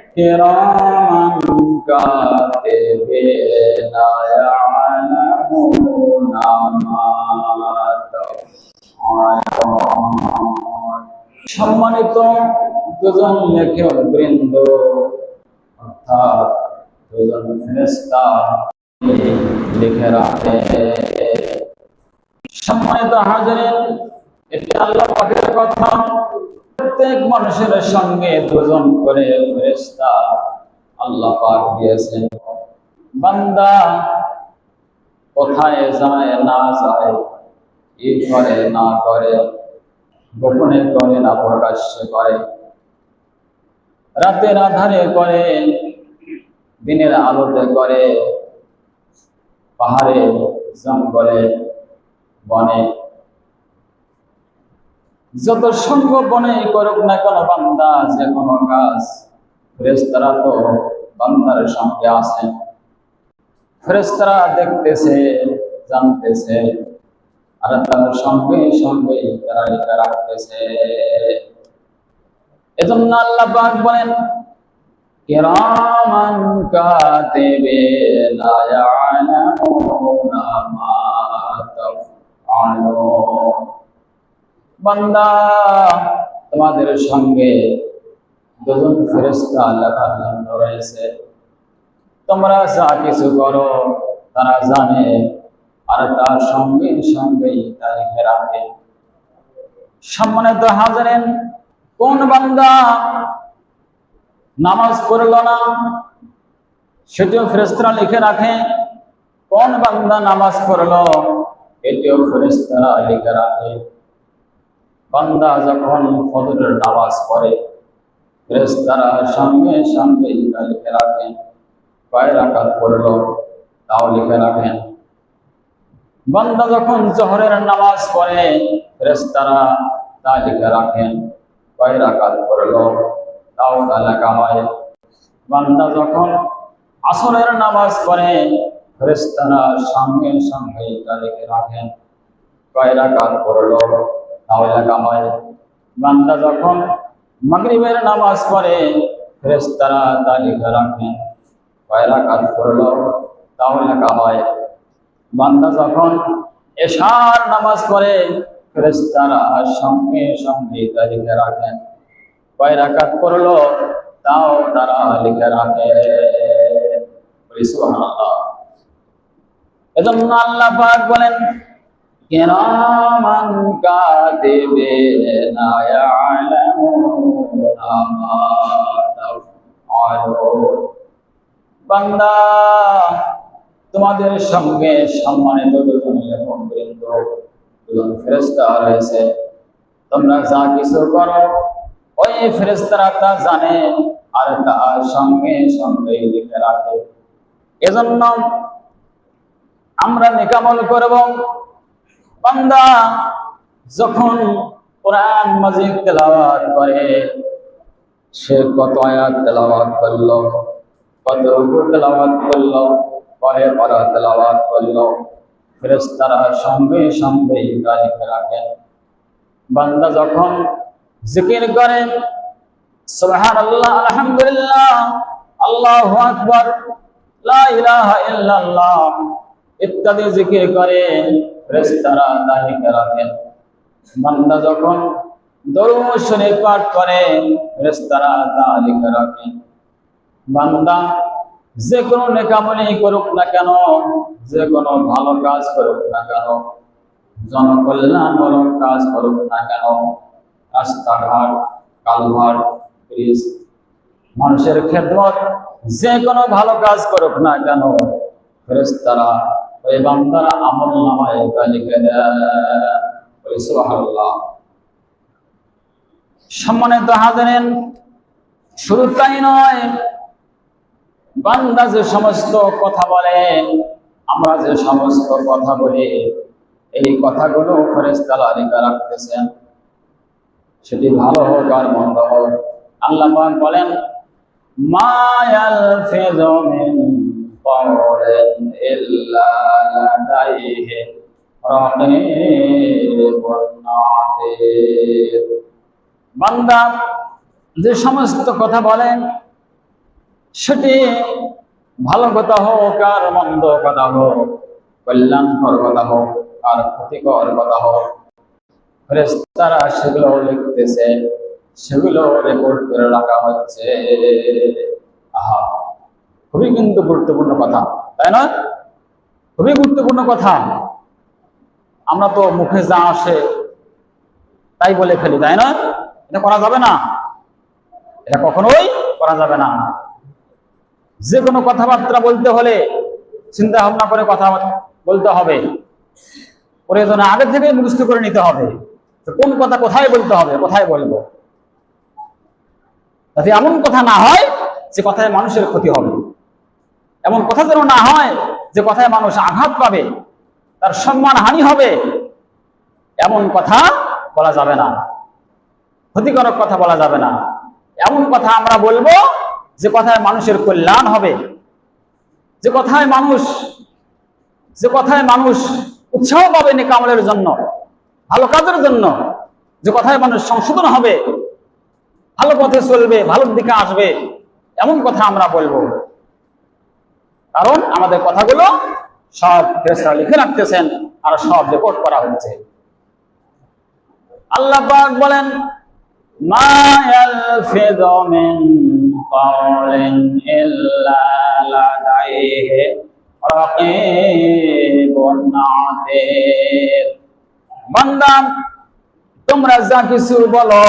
كراما كاتبين يعلمون ما تفعلون সম্মানিত দুজন লেখক বৃন্দ অর্থাৎ দুজন ফেরেস্তা লিখে রাখে সম্মানিত হাজারেন এটি আল্লাহ পাকের কথা প্রত্যেক মানুষের সঙ্গে দুজন করে ফেরেস্তা আল্লাহ পাক দিয়েছেন। বান্দা কোথায় যায়, না যায়, কি করে, না করে, গোপনে করে না প্রকাশ্যে করে। রাতের আধারে করে, দিনের আলোতে করে, পাহাড়ে জঙ্গলে, বনে যত সঙ্গ বনে করুক না কেন বান্দা, যে কোনো কাজ ফেরেস্তারা তো বান্দার সঙ্গে আছেন ফেরেস্তারা দেখতেছে, জানতেছে, আর তার সঙ্গে সঙ্গে তারা লিখে রাখতেছে। এজন্য আল্লাহ পাক বলেন, কিরামান বান্দা, তোমাদের সঙ্গে দুজন ফেরেশতা লেখার জন্য রয়েছে। তোমরা যা কিছু করো, তারা জানে, আর তার সঙ্গে সঙ্গেই তা লিখে রাখে সম্মানিত হাজারেন, কোন বান্দা নামাজ পড়ল না, সেটিও ফেরেস্তারা লিখে রাখে, কোন বান্দা নামাজ পড়ল, এটিও ফেরেস্তারা লিখে রাখে। বান্দা যখন ফজরের নামাজ পড়ে ফেরেস্তারা সঙ্গে সঙ্গে তা লিখে রাখেন কয় রাকাত পড়ল, তাও লিখে রাখেন বান্দা যখন জোহরের নামাজ পড়ে ফেরেস্তারা তা লিখে রাখেন কয় রাকাত পড়ল, তাও তা লেখা হয়। বান্দা যখন আসরের নামাজ পড়ে ফেরেস্তারা সামনে সঙ্গে তা লিখে রাখেন কয় রাকাত পড়ল তাও লেখা হয় বান্দা যখন মাগরিবের নামাজ পড়ে ফেরেস্তারা তা লিখে রাখেন কয় রাকাত পড়ল তাও লেখা হয় বান্দা যখন এশার নামাজ পড়ে ফেরেস্তারা সঙ্গে সঙ্গে তা লিখে রাখেন কয় রাকাত পড়ল তাও তারা লিখে রাখে। এজন্য আল্লাহ পাক বলেন কিরামান মা তাফআলুন বান্দা, তোমাদের সঙ্গে সম্মানিত ফেরেস্তা রয়েছে। তোমরা যা কিছু করো, ওই ফেরেস্তারা তা জানে আর তার সঙ্গে সঙ্গে লিখে রাখে। এজন্য আমরা নিকামল করব। বান্দা যখন কোরআন মাজিদ তেলাওয়াত করে, সে কত আয়াত তেলাওয়াত করল, কত রুকু তেলাওয়াত করল কয়ে পারা তেলাওয়াত করল। ফেরেস্তারা সঙ্গে সঙ্গে তা লিখে রাখেন। বান্দা যখন জিকির করেন সুবহানাল্লাহ, আলহামদুলিল্লাহ, আল্লাহু আকবার, লা ইলাহা ইল্লাল্লাহ ইত্যাদি জিকির করে, ফেরেশতারা তা লিখে রাখেন বান্দা যখন দরুদ শরীফ পাঠ করে, ফেরেশতারা তা লিখে রাখেন বান্দা যে কোনো নেকামনি করুক না কেন, যে কোনো ভালো কাজ করুক না কেন, জনকল্যাণমূলক কাজ করুক না কেন, রাস্তাঘাট কালভার ব্রিজ, মানুষের খেদমত, যে কোনো ভালো কাজ করুক না কেন ফেরেস্তারা ওই বান্দারা আমল নামায় তা লিখে সুবহানাল্লাহ সম্মানিত হাজারেন, শুধু তাই নয়, বান্দা যে সমস্ত কথা বলে, আমরা যে সমস্ত কথা বলি, এই কথাগুলো ফেরেস্তারা লিখে রাখতেছেন। সেটি ভালো হোক আর মন্দ হোক। আল্লাহ বলেন, মা ইয়ালফিযু মিন قولٍ إلا لديه رقيب عتيد বান্দা যে সমস্ত কথা বলেন সেটি ভালো কথা হোক আর মন্দ কথা হোক কল্যাণকর কথা হোক আর ক্ষতিকর কথা হোক ফেরেশতারা সেগুলো লিখতেছে সেগুলো রেকর্ড করে রাখা হচ্ছে আহা খুবই কিন্তু গুরুত্বপূর্ণ কথা, তাই না খুবই গুরুত্বপূর্ণ কথা। আমরা তো মুখে যা আসে তাই বলে ফেলি, তাই না এটা করা যাবে না। এটা কখনোই করা যাবে না। যে কোনো কথাবার্তা বলতে হলে চিন্তা ভাবনা করে কথা বলতে হবে। প্রয়োজনে আগে থেকে মুখস্থ করে নিতে হবে কোন কথা কোথায় বলতে হবে, কোথায় বলব। যাতে এমন কথা না হয় যে কথায় মানুষের ক্ষতি হবে। এমন কথা যেন না হয় যে কথায় মানুষ আঘাত পাবে, তার সম্মান হানি হবে, এমন কথা বলা যাবে না। ক্ষতিকারক কথা বলা যাবে না। এমন কথা আমরা বলব যে কথায় মানুষের কল্যাণ হবে। যে কথায় মানুষ, যে কথায় মানুষ উৎসাহ পাবে নিকামলের জন্য, ভালো কাজের জন্য, যে কথায় মানুষ সংশোধন হবে, ভালো পথে চলবে ভালো দিকে আসবে, এমন কথা আমরা বলব। কারণ আমাদের কথাগুলো সব ফেরেশতারা লিখে রাখতেছেন, আর সব রেকর্ড করা হচ্ছে। আল্লাহ পাক বলেন তোমরা যা কিছু বলো,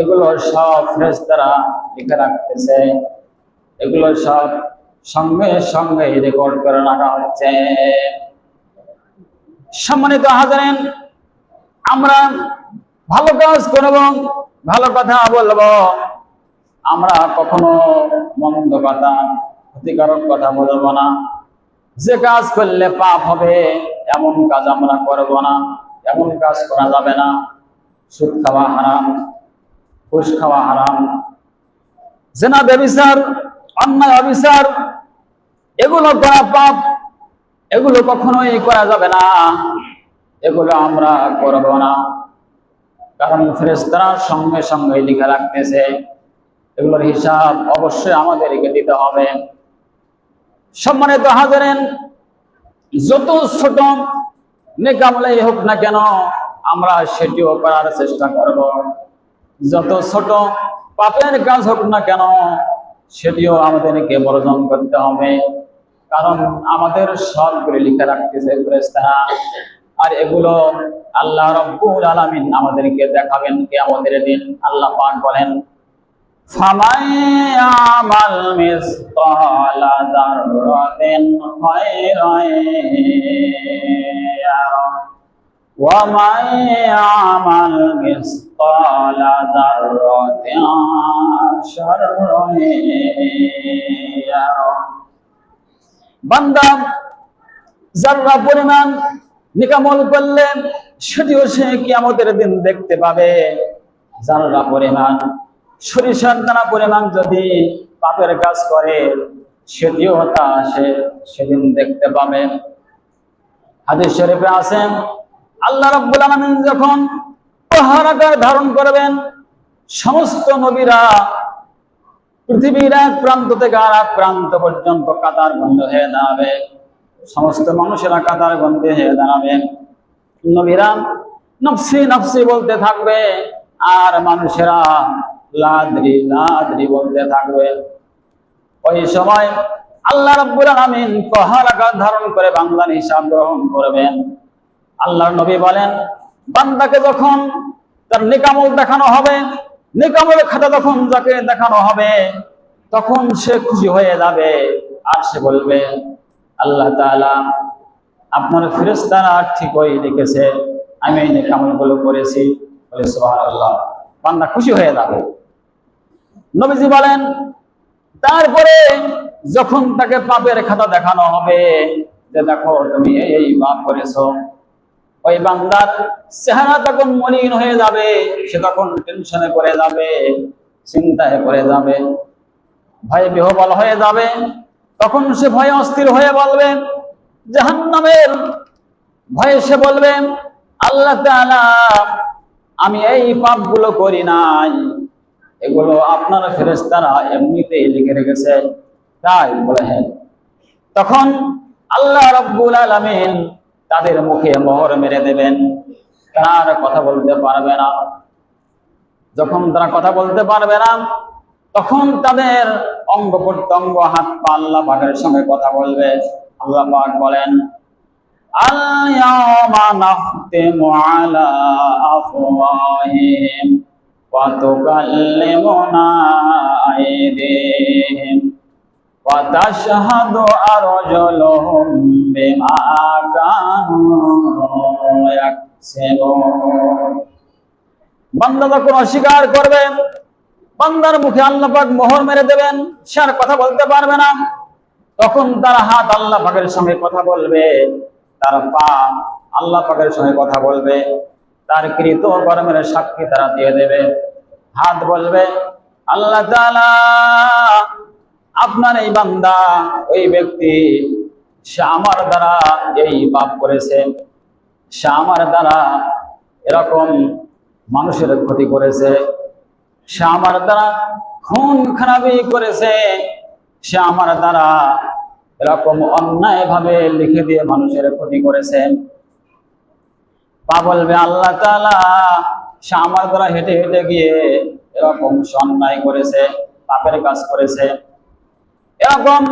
এগুলো সব ফেরেশতারা লিখে রাখতেছে। এগুলো সব সঙ্গে সঙ্গে রেকর্ড করে রাখা হচ্ছে। সম্মানিত হাজারেন, আমরা ভালো কাজ করব, ভালো কথা বলব। আমরা কখনো মন্দ কথা, ক্ষতিকারক কথা বলব না। যে কাজ করলে পাপ হবে, এমন কাজ আমরা করব না, এমন কাজ করা যাবে না। সুদ খাওয়া হারাম, ঘুষ খাওয়া হারাম। জেনা ব্যবিচার অন্যায় অবিচার এগুলো করা পাপ, এগুলো কখনোই করা যাবে না। এগুলো আমরা করব না। কারণ ফেরেস্তারা সঙ্গে সঙ্গে লিখে রাখতেছে। এগুলোর হিসাব অবশ্যই আমাদেরকে দিতে হবে। সম্মানিত হাজারেন, যত ছোট নেকামলাই হোক না কেন, আমরা সেটিও করার চেষ্টা করব। যত ছোট পাপের কাজ হোক না কেন, সেটিও আমাদেরকে বর্জন করতে হবে। কারণ আমাদের সবগুলি লিখে রাখতেছে ফেরেস্তারা আর এগুলো আল্লাহ রব্বুল আলামিন আমাদেরকে দেখাবেন কিয়ামতের দিন, আল্লাহ পাক বলেন, ফামাই আমাল মিসকালা দাররাতিন খায়রান ওয়া মাই আমাল মিসকালা দাররাতিন শাররান বান্দা যারা পরিমাণ নিকামল করলে, সেটিও সে কিয়ামতের দিন দেখতে পাবে। যারা পরিমাণ সরিষার দানা পরিমাণ যদি পাপের কাজ করে, সেটিও তা সে সেদিন দেখতে পাবে। হাদিস শরীফে আছেন আল্লাহ রাব্বুল আলামিন যখন পাহাড় আকার ধারণ করবেন, সমস্ত নবীরা পৃথিবীর এক প্রান্ত থেকে আর এক প্রান্ত পর্যন্ত কাতার বন্ধ হয়ে দাঁড়াবে। সমস্ত মানুষেরা কাতার বন্ধ হয়ে দাঁড়াবে। নবীরা নফসি নফসি বলতে থাকবে আর মানুষেরা লাদ্রি লাদ্রি বলতে থাকবে। ওই সময় আল্লাহ রাব্বুল আলামিন পাহাড় আকার ধারণ করে বাংলার হিসাব গ্রহণ করবেন। আল্লাহর নবী বলেন, বান্দাকে যখন তার নিকামল দেখানো হবে নিকামল খাতা যখন যাকে দেখানো হবে, তখন সে খুশি হয়ে যাবে। আর সে বলবে, আল্লাহ তাআলা আপনার ঠিক ঠিকই লিখেছে আমি এই নিকামলগুলো করেছি। বলে সুবহানাল্লাহ, বান্দা খুশি হয়ে যাবে। নবীজি বলেন, তারপরে যখন তাকে পাপের খাতা দেখানো হবে, যে দেখো তুমি এই পাপ করেছ ওই বান্দার চেহারা তখন মলিন হয়ে যাবে, সে তখন টেনশনে পড়ে যাবে, চিন্তায় পড়ে যাবে, ভয়ে বিহবল হয়ে যাবে। তখন সে ভয়ে অস্থির হয়ে বলবে, জাহান্নামের ভয়ে সে বলবে, আল্লাহ আমি এই পাপগুলো করি নাই। এগুলো আপনার ফেরেস্তারা এমনিতেই লিখে রেখেছে। তাই বলে হ্যাঁ। তখন আল্লাহ রব্বুল আলামিন তাদের মুখে মোহর মেরে দেবেন। তারা কথা বলতে পারবে না। যখন তারা কথা বলতে পারবে না, তখন তাদের অঙ্গ প্রত্যঙ্গ, হাত পা আল্লাহ পাকের সঙ্গে কথা বলবে। আল্লাহ পাক বলেন নাখতিমু আলা আফওয়াহিহিম ওয়া তাশহাদু আরজুলুহুম বিমা কানু ইয়াকসিবুন বান্দা যখন অস্বীকার করবে বান্দার মুখে আল্লাহ পাক মোহর মেরে দেবেন, সে আর কথা বলতে পারবে না। তখন তার হাত আল্লাহ পাকের সঙ্গে কথা বলবে, তার পা আল্লাহ পাকের সঙ্গে কথা বলবে, তার কৃত কর্মের সাক্ষী তারা দিয়ে দেবে। হাত বলবে, আল্লাহ আপনার এই বান্দা ওই ব্যক্তি, সে আমার দ্বারা এই পাপ করেছে। সে আমার দ্বারা এরকম মানুষের ক্ষতি করেছে। সে আমার দ্বারা খুন খারাপি করেছে। সে আমার দ্বারা এরকম অন্যায় ভাবে লিখে দিয়ে মানুষের ক্ষতি করেছে। পা বলবে, আল্লাহ তাআলা সে আমার দ্বারা হেঁটে হেঁটে গিয়ে এরকম সে অন্যায় করেছে, পাপের কাজ করেছে। এরকম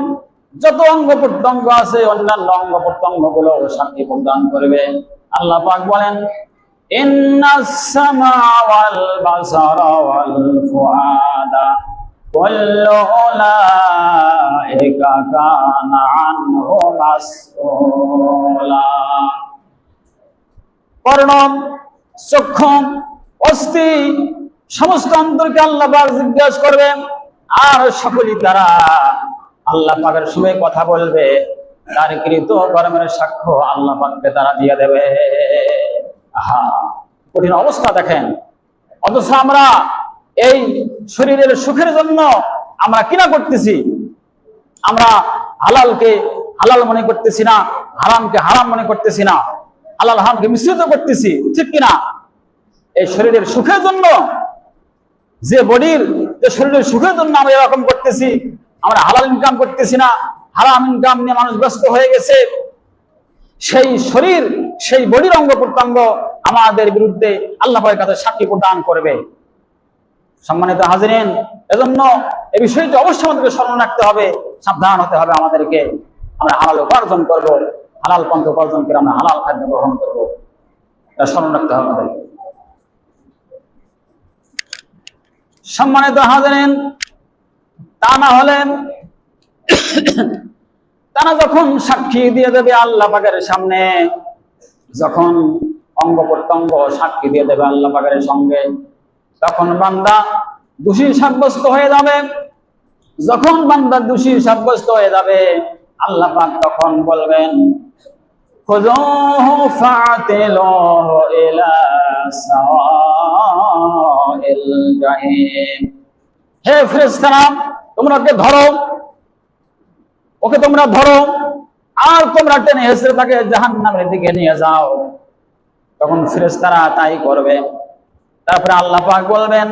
যত অঙ্গ প্রত্যঙ্গ আছে, অন্যান্য অঙ্গ প্রত্যঙ্গগুলো সাক্ষী প্রদান করবে। আল্লাহ পাক বলেন চক্ষম অস্থি সমস্ত অন্তরকে আল্লাহ জিজ্ঞাসা করবেন, আর সকলেই তারা আল্লাহ পাকের সঙ্গে কথা বলবে, তার কৃত কর্মের সাক্ষ্য আল্লাহ পাককে তারা দিয়ে দেবে। কঠিন অবস্থা দেখেন। অথচ আমরা এই শরীরের সুখের জন্য আমরা কিনা করতেছি? আমরা হালালকে হালাল মনে করতেছি না, হারামকে হারাম মনে করতেছি না, হালাল হারামকে মিশ্রিত করতেছি, ঠিক কিনা এই শরীরের সুখের জন্য, যে বডির, যে শরীরের সুখের জন্য আমরা এরকম করতেছি আমরা হালাল ইনকাম করতেছি না, হারাম ইনকাম নিয়ে মানুষ ব্যস্ত হয়ে গেছে। সেই শরীর, সেই বডির অঙ্গ প্রত্যঙ্গ আমাদের বিরুদ্ধে আল্লাহ পাকের কাছে সাক্ষী প্রদান করবে। সম্মানিত হাজিরেন, এজন্য এ বিষয়টি অবশ্যই আমাদেরকে স্মরণ রাখতে হবে, সাবধান হতে হবে আমাদেরকে। আমরা হালাল উপার্জন করব, হালাল পন্থ উপার্জন করে আমরা হালাল খাদ্য গ্রহণ করব। স্মরণ রাখতে হবে আমাদেরকে। সম্মানিত হাজিরেন তা না হলে তারা যখন সাক্ষী দিয়ে দেবে আল্লাহ পাকের সামনে, যখন অঙ্গ প্রত্যঙ্গ সাক্ষী দিয়ে দেবে আল্লাহ পাকের সঙ্গে, তখন বান্দা দোষী সাব্যস্ত হয়ে যাবে। যখন বান্দা দোষী সাব্যস্ত হয়ে যাবে, আল্লাহ পাক তখন বলবেন হে ফেরেশতারা তোমরা ওকে ধরো। ওকে তোমরা ধরো। আর তোমরা টেনে হেসে তাকে জাহান্নামের দিকে নিয়ে যাও। তখন ফেরেশতারা তাই করবে। তারপরে আল্লাহ পাক বলবেন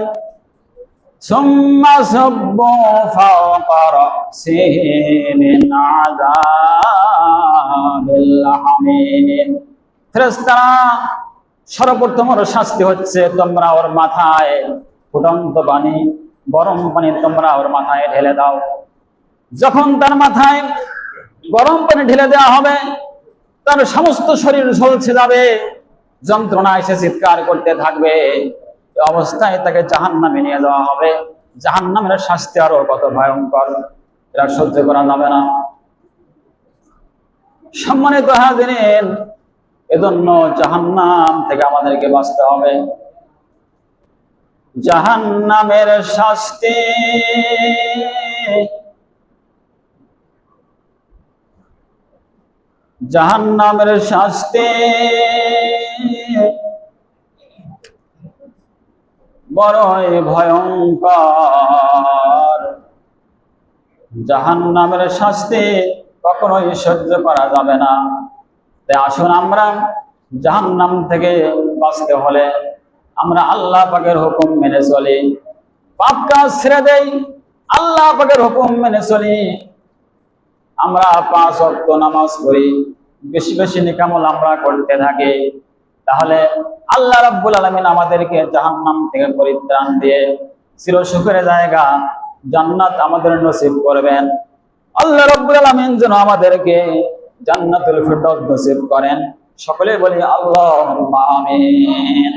সর্বপ্রথম ওর শাস্তি হচ্ছে তোমরা ওর মাথায় ফুটন্ত পানি গরম পানি তোমরা ওর মাথায় ঢেলে দাও। যখন তার মাথায় গরম পানি ঢেলে দেওয়া হবে, তার সমস্ত শরীর ঝলছে যাবে, যন্ত্রণা এসে চিৎকার করতে থাকবে। অবস্থায় তাকে জাহান নামে নিয়ে যাওয়া হবে। জাহান নামের শাস্তি আরও কত ভয়ঙ্কর এটা সহ্য করা যাবে না। সম্মানিত হাজিরেন, এজন্য জাহান্নাম থেকে আমাদেরকে বাঁচতে হবে। জাহান্নামের শাস্তি। জাহান নামের শাস্তি। বড়ই ভয়ঙ্কর। জাহান নামের শাস্তি কখনোই সহ্য করা যাবে না। তাই আসুন আমরা জাহান নাম থেকে বাঁচতে হলে আমরা আল্লাহ পাকের হুকুম মেনে চলি। পাপ কাজ ছেড়ে দেই, আল্লাহ পাকের হুকুম মেনে চলি। আমরা পাঁচ ওয়াক্ত নামাজ পড়ি, বেশি বেশি নিকামল আমরা করতে থাকি। তাহলে আল্লাহ রাব্বুল আলামিন আমাদেরকে জাহান্নাম থেকে পরিত্রাণ দিয়ে চির সুখের জায়গা জান্নাত আমাদের নসিব করবেন। আল্লাহ রাব্বুল আলামিন যেন আমাদেরকে জান্নাতুল ফিরদাউস নসিব করেন। সকলে বলি আল্লাহুম্মা আমিন।